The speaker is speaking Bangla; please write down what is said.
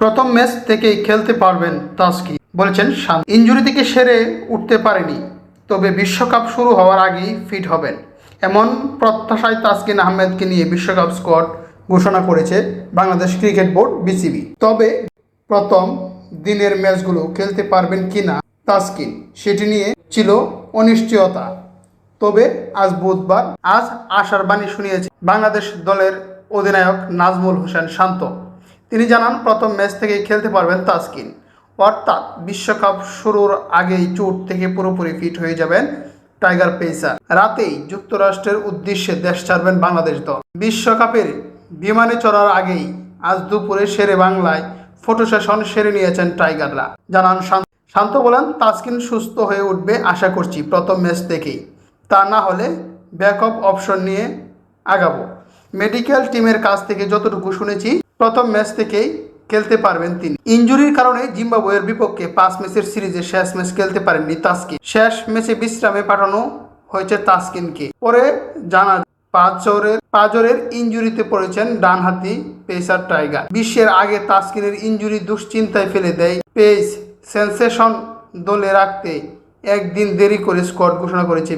প্রথম ম্যাচ থেকেই খেলতে পারবেন তাস্কি। বলেছেন শান্ত। ইঞ্জুরি থেকে সেরে উঠতে পারেনি, তবে বিশ্বকাপ শুরু হওয়ার আগেই ফিট হবেন। এমন প্রত্যাশায় তাসকিন আহমেদকে নিয়ে বিশ্বকাপ স্কোয়াড ঘোষণা করেছে বাংলাদেশ ক্রিকেট বোর্ড বিসিবি। তবে প্রথম দিনের ম্যাচগুলো খেলতে পারবেন কিনা তাসকিন, সেটি নিয়ে ছিল অনিশ্চয়তা। তবে আজ বুধবার, আজ আশার বাণী শুনিয়েছে বাংলাদেশ দলের অধিনায়ক নাজমুল হোসেন শান্ত। তিনি জানান, প্রথম ম্যাচ থেকেই খেলতে পারবেন তাসকিন। অর্থাৎ বিশ্বকাপ শুরুর আগেই চোট থেকে পুরোপুরি ফিট হয়ে যাবেন টাইগার পেসার রাতেই যুক্তরাষ্ট্রের উদ্দেশ্যে দেশ ছাড়বেন বাংলাদেশ দল। বিশ্বকাপের বিমানে চড়ার আগেই আজ দুপুরে সেরে বাংলায় ফটো সেশন সেরে নিয়েছেন টাইগাররা। জানান শান্ত বলেন, তাসকিন সুস্থ হয়ে উঠবে আশা করছি প্রথম ম্যাচ থেকেই। তা না হলে ব্যাকআপ অপশন নিয়ে আগাবো। মেডিকেল টিমের কাছ থেকে যতটুকু শুনেছি প্রথম ম্যাচ থেকেই খেলতে পারবেন তিনি। ইঞ্জুরির কারণে জিম্বাবুয়ের বিপক্ষে পাঁচ ম্যাচের সিরিজে শেষ ম্যাচ খেলতে পারেননি তাসকিন। শেষ ম্যাচে বিশ্রামে পাঠানো হয়েছে তাসকিনকে। পরে জানা পাঁচরের পাঁচরের ইঞ্জুরিতে পড়েছেন ডানহাতি পেসার টাইগার। বিশ্বের আগে তাসকিনের ইঞ্জুরি দুশ্চিন্তায় ফেলে দেয় পেস সেন্সেশন দলে রাখতে একদিন দেরি করে স্কোয়াড ঘোষণা করেছে